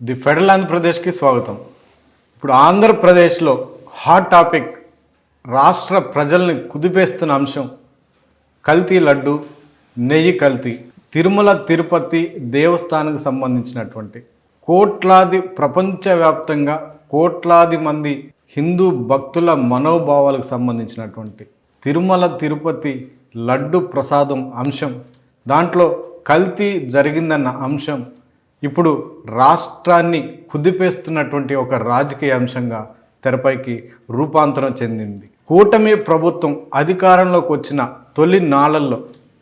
The federal ఆంధ్రప్రదేశ్కి స్వాగతం. ఇప్పుడు ఆంధ్రప్రదేశ్లో హాట్ టాపిక్ రాష్ట్ర ప్రజల్ని కుదిపేస్తున్న అంశం కల్తీ లడ్డు నెయ్యి కల్తీ తిరుమల తిరుపతి దేవస్థానానికి సంబంధించినటువంటి కోట్లాది ప్రపంచవ్యాప్తంగా కోట్లాది మంది హిందూ భక్తుల మనోభావాలకు సంబంధించినటువంటి తిరుమల తిరుపతి లడ్డు ప్రసాదం అంశం దాంట్లో కల్తీ జరిగిందన్న అంశం ఇప్పుడు రాష్ట్రాన్ని కుదిపేస్తున్నటువంటి ఒక రాజకీయ అంశంగా తెరపైకి రూపాంతరం చెందింది. కూటమి ప్రభుత్వం అధికారంలోకి వచ్చిన తొలి నాళ్ళల్లో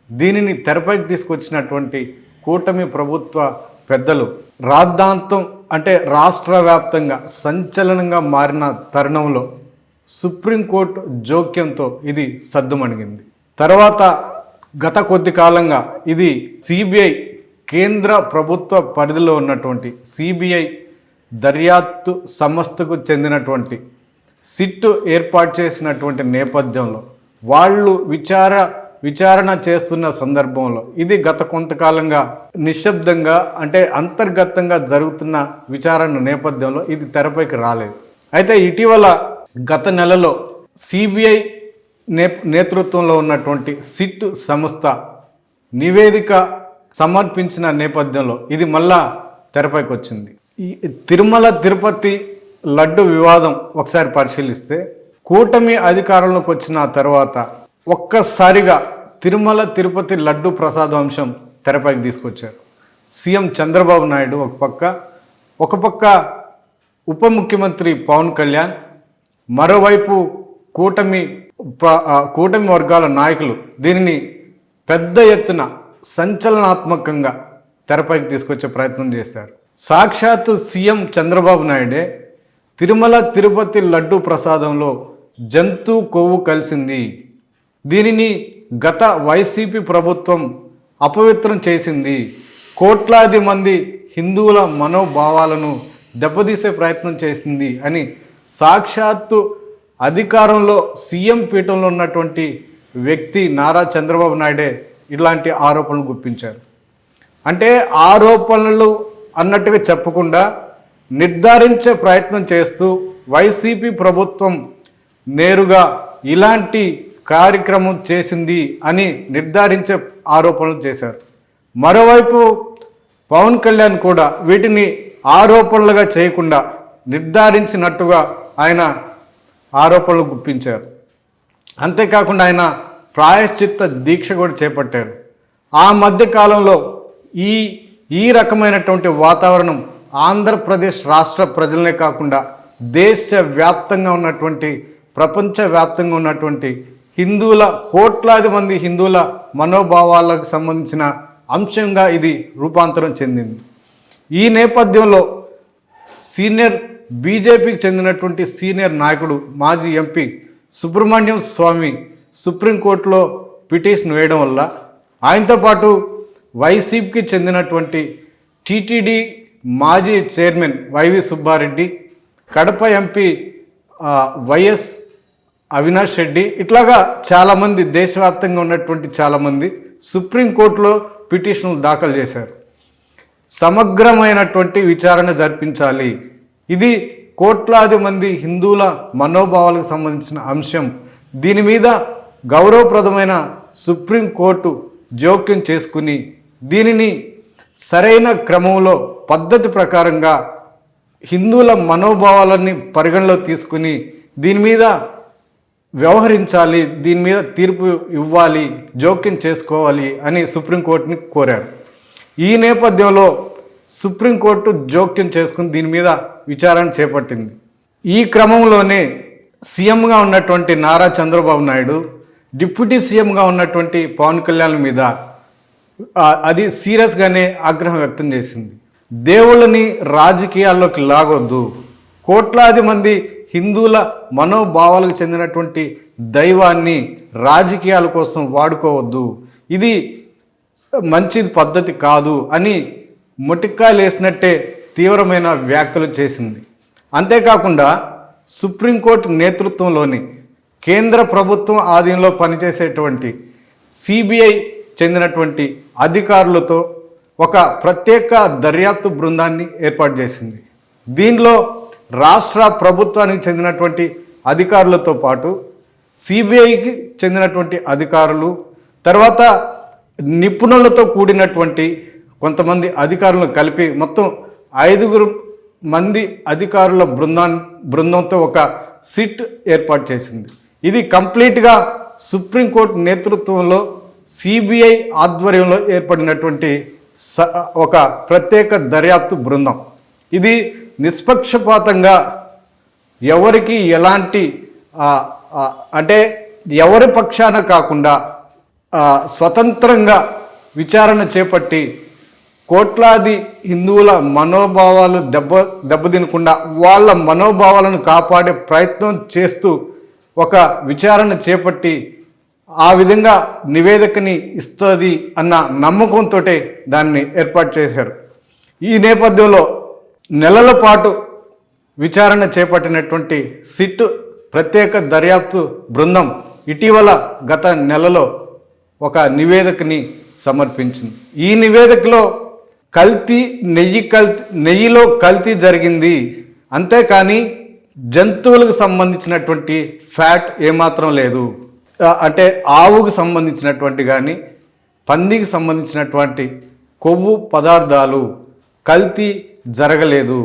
దీనిని తెరపైకి తీసుకొచ్చినటువంటి కూటమి ప్రభుత్వ పెద్దలు రాద్ధాంతం అంటే రాష్ట్ర వ్యాప్తంగా సంచలనంగా మారిన తరుణంలో సుప్రీంకోర్టు జోక్యంతో ఇది సద్దుమణిగింది. తర్వాత గత కొద్ది కాలంగా ఇది సిబిఐ కేంద్ర ప్రభుత్వ పరిధిలో ఉన్నటువంటి సిబిఐ దర్యాప్తు సంస్థకు చెందినటువంటి సిట్టు ఏర్పాటు చేసినటువంటి నేపథ్యంలో వాళ్ళు విచార విచారణ చేస్తున్న సందర్భంలో ఇది గత కొంతకాలంగా నిశ్శబ్దంగా అంటే అంతర్గతంగా జరుగుతున్న విచారణ నేపథ్యంలో ఇది తెరపైకి రాలేదు. అయితే ఇటీవల గత నెలలో సిబిఐ నే నేతృత్వంలో ఉన్నటువంటి సిట్ సంస్థ నివేదిక సమర్పించిన నేపథ్యంలో ఇది మళ్ళా తెరపైకి వచ్చింది. ఈ తిరుమల తిరుపతి లడ్డు వివాదం ఒకసారి పరిశీలిస్తే కూటమి అధికారంలోకి వచ్చిన తర్వాత ఒక్కసారిగా తిరుమల తిరుపతి లడ్డు ప్రసాదం అంశం తెరపైకి తీసుకొచ్చారు. సీఎం చంద్రబాబు నాయుడు ఒక పక్క ఒక పక్క ఉప ముఖ్యమంత్రి పవన్ కళ్యాణ్ మరోవైపు కూటమి కూటమి వర్గాల నాయకులు దీనిని పెద్ద ఎత్తున సంచలనాత్మకంగా తెరపైకి తీసుకొచ్చే ప్రయత్నం చేశారు. సాక్షాత్తు సీఎం చంద్రబాబు నాయుడే తిరుమల తిరుపతి లడ్డు ప్రసాదంలో జంతు కొవ్వు కలిసింది. దీనిని గత వైసీపీ ప్రభుత్వం అపవిత్రం చేసింది. కోట్లాది మంది హిందువుల మనోభావాలను దెబ్బతీసే ప్రయత్నం చేసింది అని సాక్షాత్తు అధికారంలో సీఎం పీఠంలో ఉన్నటువంటి వ్యక్తి నారా చంద్రబాబు నాయుడే ఇలాంటి ఆరోపణలు గుప్పించారు. అంటే ఆరోపణలు అన్నట్టుగా చెప్పకుండా నిర్ధారించే ప్రయత్నం చేస్తూ వైసీపీ ప్రభుత్వం నేరుగా ఇలాంటి కార్యక్రమం చేసింది అని నిర్ధారించే ఆరోపణలు చేశారు. మరోవైపు పవన్ కళ్యాణ్ కూడా వీటిని ఆరోపణలుగా చేయకుండా నిర్ధారించినట్టుగా ఆయన ఆరోపణలు గుప్పించారు. అంతేకాకుండా ఆయన ప్రాయశ్చిత్త దీక్ష కూడా చేపట్టారు. ఆ మధ్య కాలంలో ఈ ఈ రకమైనటువంటి వాతావరణం ఆంధ్రప్రదేశ్ రాష్ట్ర ప్రజలనే కాకుండా దేశవ్యాప్తంగా ఉన్నటువంటి ప్రపంచవ్యాప్తంగా ఉన్నటువంటి హిందువుల కోట్లాది మంది హిందువుల మనోభావాలకు సంబంధించిన అంశంగా ఇది రూపాంతరం చెందింది. ఈ నేపథ్యంలో సీనియర్ బీజేపీకి చెందినటువంటి సీనియర్ నాయకుడు మాజీ ఎంపీ సుబ్రహ్మణ్యం స్వామి సుప్రీంకోర్టులో పిటిషన్ వేయడం వల్ల ఆయనతో పాటు వైసీపీకి చెందినటువంటి టీటీడీ మాజీ chairman YV Subba Reddy Kadapa MP YS Avinash Reddy ఇట్లాగా చాలామంది దేశవ్యాప్తంగా ఉన్నటువంటి చాలామంది సుప్రీంకోర్టులో పిటిషన్లు దాఖలు చేశారు. సమగ్రమైనటువంటి విచారణ జరిపించాలి. ఇది కోట్లాది మంది హిందువుల మనోభావాలకు సంబంధించిన అంశం. దీని మీద గౌరవప్రదమైన సుప్రీంకోర్టు జోక్యం చేసుకుని దీనిని సరైన క్రమంలో పద్ధతి ప్రకారంగా హిందువుల మనోభావాలని పరిగణలో తీసుకుని దీని మీద వ్యవహరించాలి దీని మీద తీర్పు ఇవ్వాలి జోక్యం చేసుకోవాలి అని సుప్రీంకోర్టుని కోరారు. ఈ నేపథ్యంలో సుప్రీంకోర్టు జోక్యం చేసుకుని దీని మీద విచారణ చేపట్టింది. ఈ క్రమంలోనే సీఎంగా ఉన్నటువంటి నారా చంద్రబాబు నాయుడు డిప్యూటీ సీఎంగా ఉన్నటువంటి పవన్ కళ్యాణ్ మీద అది సీరియస్గానే ఆగ్రహం వ్యక్తం చేసింది. దేవుళ్ళని రాజకీయాల్లోకి లాగొద్దు. కోట్లాది మంది హిందువుల మనోభావాలకు చెందినటువంటి దైవాన్ని రాజకీయాల కోసం వాడుకోవద్దు. ఇది మంచి పద్ధతి కాదు అని మొటిక్కాయలు వేసినట్టే తీవ్రమైన వ్యాఖ్యలు చేసింది. అంతేకాకుండా సుప్రీంకోర్టు నేతృత్వంలోని కేంద్ర ప్రభుత్వం ఆధీనంలో పనిచేసేటువంటి సిబిఐ చెందినటువంటి అధికారులతో ఒక ప్రత్యేక దర్యాప్తు బృందాన్ని ఏర్పాటు చేసింది. దీనిలో రాష్ట్ర ప్రభుత్వానికి చెందినటువంటి అధికారులతో పాటు సిబిఐకి చెందినటువంటి అధికారులు తర్వాత నిపుణులతో కూడినటువంటి కొంతమంది అధికారులను కలిపి మొత్తం ఐదుగురు మంది అధికారుల బృందా బృందంతో ఒక సిట్ ఏర్పాటు చేసింది. ఇది కంప్లీట్గా సుప్రీంకోర్టు నేతృత్వంలో సిబిఐ ఆధ్వర్యంలో ఏర్పడినటువంటి స ఒక ప్రత్యేక దర్యాప్తు బృందం. ఇది నిష్పక్షపాతంగా ఎవరికి ఎలాంటి అంటే ఎవరి పక్షాన కాకుండా స్వతంత్రంగా విచారణ చేపట్టి కోట్లాది హిందువుల మనోభావాలు దెబ్బ దెబ్బతినకుండా వాళ్ళ మనోభావాలను కాపాడే ప్రయత్నం చేస్తూ ఒక విచారణ చేపట్టి ఆ విధంగా నివేదికని ఇస్తుంది అన్న నమ్మకంతో దాన్ని ఏర్పాటు చేశారు. ఈ నేపథ్యంలో నెలల పాటు విచారణ చేపట్టినటువంటి సిట్ ప్రత్యేక దర్యాప్తు బృందం ఇటీవల గత నెలలో ఒక నివేదికని సమర్పించింది. ఈ నివేదికలో కల్తీ నెయ్యి కల్తీ నెయ్యిలో కల్తీ జరిగింది. అంతేకాని జంతువులకు సంబంధించినటువంటి ఫ్యాట్ ఏమాత్రం లేదు. అంటే ఆవుకు సంబంధించినటువంటి కానీ పందికి సంబంధించినటువంటి కొవ్వు పదార్థాలు కల్తీ జరగలేదు.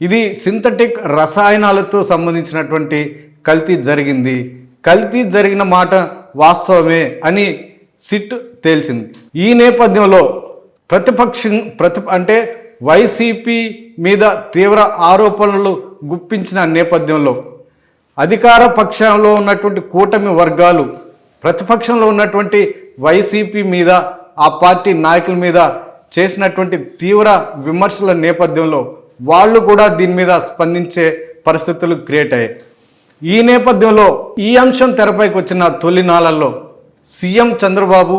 ఇది సింథటిక్ రసాయనాలతో సంబంధించినటువంటి కల్తీ జరిగింది. కల్తీ జరిగిన మాట వాస్తవమే అని సిట్ తేల్చింది. ఈ నేపథ్యంలో ప్రతిపక్షం ప్రతి అంటే వైసీపీ మీద తీవ్ర ఆరోపణలు గుప్పించిన నేపథ్యంలో అధికార పక్షంలో ఉన్నటువంటి కూటమి వర్గాలు ప్రతిపక్షంలో ఉన్నటువంటి వైసీపీ మీద ఆ పార్టీ నాయకుల మీద చేసినటువంటి తీవ్ర విమర్శల నేపథ్యంలో వాళ్ళు కూడా దీని మీద స్పందించే పరిస్థితులు క్రియేట్ అయ్యాయి. ఈ నేపథ్యంలో ఈ అంశం తెరపైకి వచ్చిన తొలినాళ్ళలో సీఎం చంద్రబాబు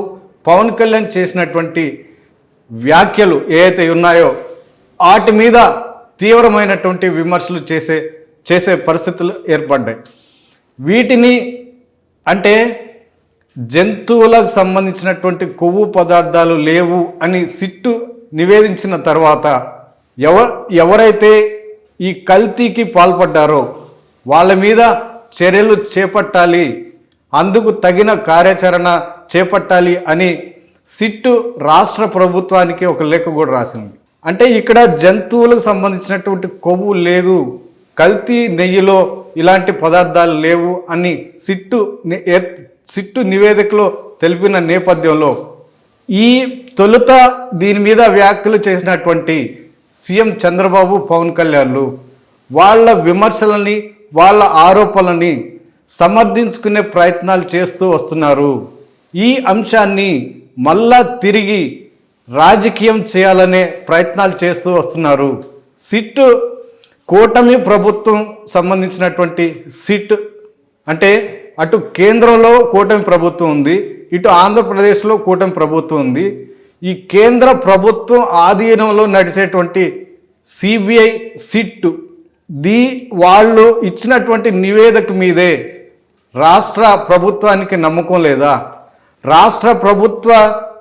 పవన్ కళ్యాణ్ చేసినటువంటి వ్యాఖ్యలు ఏవైతే ఉన్నాయో వాటి మీద తీవ్రమైనటువంటి విమర్శలు చేసే చేసే పరిస్థితులు ఏర్పడ్డాయి. వీటిని అంటే జంతువులకు సంబంధించినటువంటి కొవ్వు పదార్థాలు లేవు అని సిట్టు నివేదించిన తర్వాత ఎవ ఎవరైతే ఈ కల్తీకి పాల్పడ్డారో వాళ్ళ మీద చర్యలు చేపట్టాలి అందుకు తగిన కార్యాచరణ చేపట్టాలి అని సిట్టు రాష్ట్ర ప్రభుత్వానికి ఒక లేఖ కూడా రాసింది. అంటే ఇక్కడ జంతువులకు సంబంధించినటువంటి కొవ్వు లేదు కల్తీ నెయ్యిలో ఇలాంటి పదార్థాలు లేవు అని సిట్టు సిట్టు నివేదికలో తెలిపిన నేపథ్యంలో ఈ తొలుత దీని మీద వ్యాఖ్యలు చేసినటువంటి సీఎం చంద్రబాబు పవన్ కళ్యాణ్లు వాళ్ళ విమర్శలని వాళ్ళ ఆరోపణలని సమర్థించుకునే ప్రయత్నాలు చేస్తూ వస్తున్నారు. ఈ అంశాన్ని మళ్ళా తిరిగి రాజకీయం చేయాలనే ప్రయత్నాలు చేస్తూ వస్తున్నారు. సిట్ కూటమి ప్రభుత్వం సంబంధించినటువంటి సిట్ అంటే అటు కేంద్రంలో కూటమి ప్రభుత్వం ఉంది ఇటు ఆంధ్రప్రదేశ్లో కూటమి ప్రభుత్వం ఉంది. ఈ కేంద్ర ప్రభుత్వం ఆధీనంలో నడిచేటువంటి సిబిఐ సిట్ ది వాళ్ళు ఇచ్చినటువంటి నివేదిక మీదే రాష్ట్ర ప్రభుత్వానికి నమ్మకం లేదా? రాష్ట్ర ప్రభుత్వ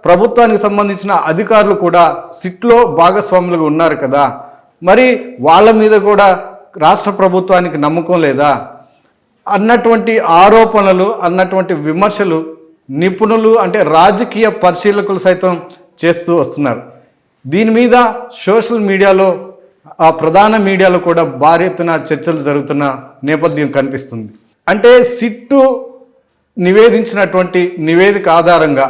ప్రభుత్వానికి సంబంధించిన అధికారులు కూడా సిట్లో భాగస్వాములుగా ఉన్నారు కదా. మరి వాళ్ళ మీద కూడా రాష్ట్ర ప్రభుత్వానికి నమ్మకం లేదా? అన్నటువంటి ఆరోపణలు అన్నటువంటి విమర్శలు నిపుణులు అంటే రాజకీయ పరిశీలకులు సైతం చేస్తూ వస్తున్నారు. దీని మీద సోషల్ మీడియాలో ఆ ప్రధాన మీడియాలో కూడా భారీ ఎత్తున చర్చలు జరుగుతున్న నేపథ్యం కనిపిస్తుంది. అంటే సిట్టు నివేదించినటువంటి నివేదిక ఆధారంగా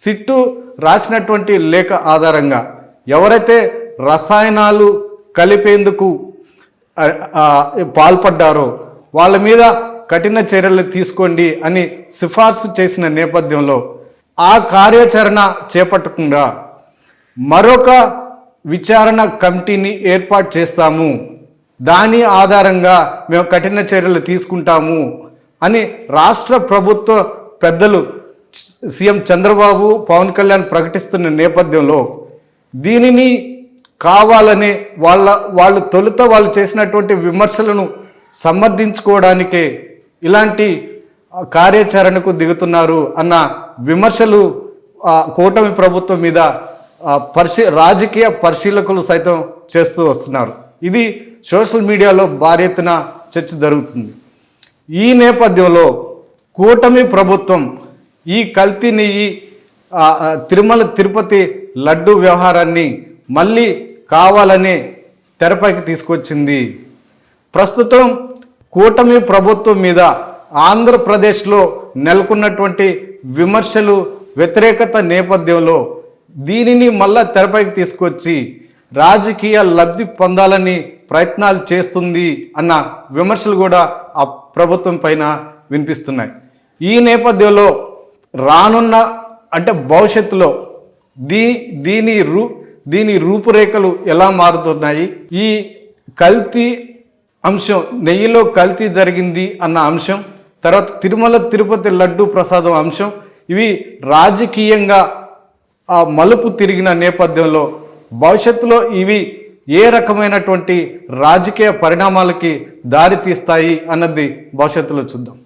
సిట్టు రాసినటువంటి లేఖ ఆధారంగా ఎవరైతే రసాయనాలు కలిపేందుకు పాల్పడ్డారో వాళ్ళ మీద కఠిన చర్యలు తీసుకోండి అని సిఫార్సు చేసిన నేపథ్యంలో ఆ కార్యాచరణ చేపట్టకుండా మరొక విచారణ కమిటీని ఏర్పాటు చేస్తాము. దాని ఆధారంగా మేము కఠిన చర్యలు తీసుకుంటాము అని రాష్ట్ర ప్రభుత్వ పెద్దలు సీఎం చంద్రబాబు పవన్ కళ్యాణ్ ప్రకటిస్తున్న నేపథ్యంలో దీనిని కావాలని వాళ్ళ వాళ్ళు తొలుత వాళ్ళు చేసినటువంటి విమర్శలను సమర్థించుకోవడానికే ఇలాంటి కార్యాచరణకు దిగుతున్నారు అన్న విమర్శలు కూటమి ప్రభుత్వం మీద పరిశీ రాజకీయ పరిశీలకులు సైతం చేస్తూ వస్తున్నారు. ఇది సోషల్ మీడియాలో భారీ ఎత్తున చర్చ జరుగుతుంది. ఈ నేపథ్యంలో కూటమి ప్రభుత్వం ఈ కల్తీని ఈ తిరుమల తిరుపతి లడ్డు వ్యవహారాన్ని మళ్ళీ కావాలని తెరపైకి తీసుకొచ్చింది. ప్రస్తుతం కూటమి ప్రభుత్వం మీద ఆంధ్రప్రదేశ్లో నెలకొన్నటువంటి విమర్శలు వ్యతిరేకత నేపథ్యంలో దీనిని మళ్ళా తెరపైకి తీసుకొచ్చి రాజకీయ లబ్ధి పొందాలని ప్రయత్నాలు చేస్తుంది అన్న విమర్శలు కూడా ఆ ప్రభుత్వం పైన వినిపిస్తున్నాయి. ఈ నేపథ్యంలో రానున్న అంటే భవిష్యత్తులో దీ దీని రూ దీని రూపురేఖలు ఎలా మారుతున్నాయి? ఈ కల్తీ అంశం నెయ్యిలో కల్తీ జరిగింది అన్న అంశం తర్వాత తిరుమల తిరుపతి లడ్డు ప్రసాదం అంశం ఇవి రాజకీయంగా ఆ మలుపు తిరిగిన నేపథ్యంలో భవిష్యత్తులో ఇవి ఏ రకమైనటువంటి రాజకీయ పరిణామాలకి దారి తీస్తాయి అన్నది భవిష్యత్తులో చూద్దాం.